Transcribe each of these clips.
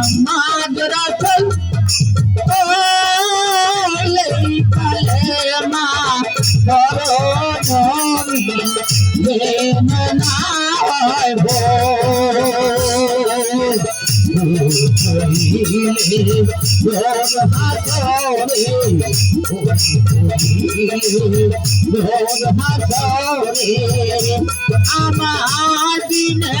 মুহাম্মদ রাসূল এই কলেমা বড় মুমিন বেমনা হয় আমার দিনের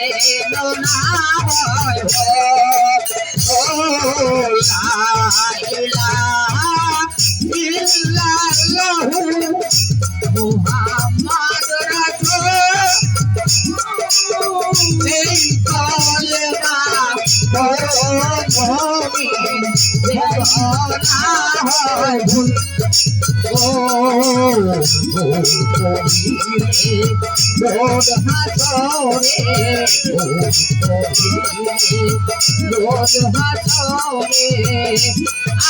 মুহাম্মদ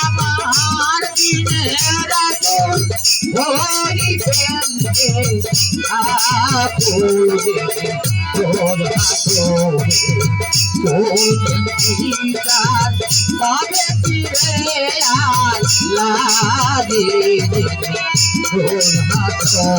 আমার ধরিবেন আকুলে তবে ফিরে আল্লাহ দিনে তোর হাতরে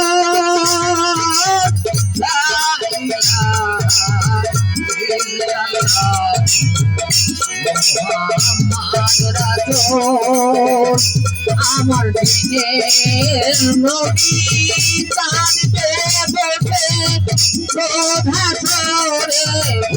আমার দিনের নবী তার দেবে প্রধা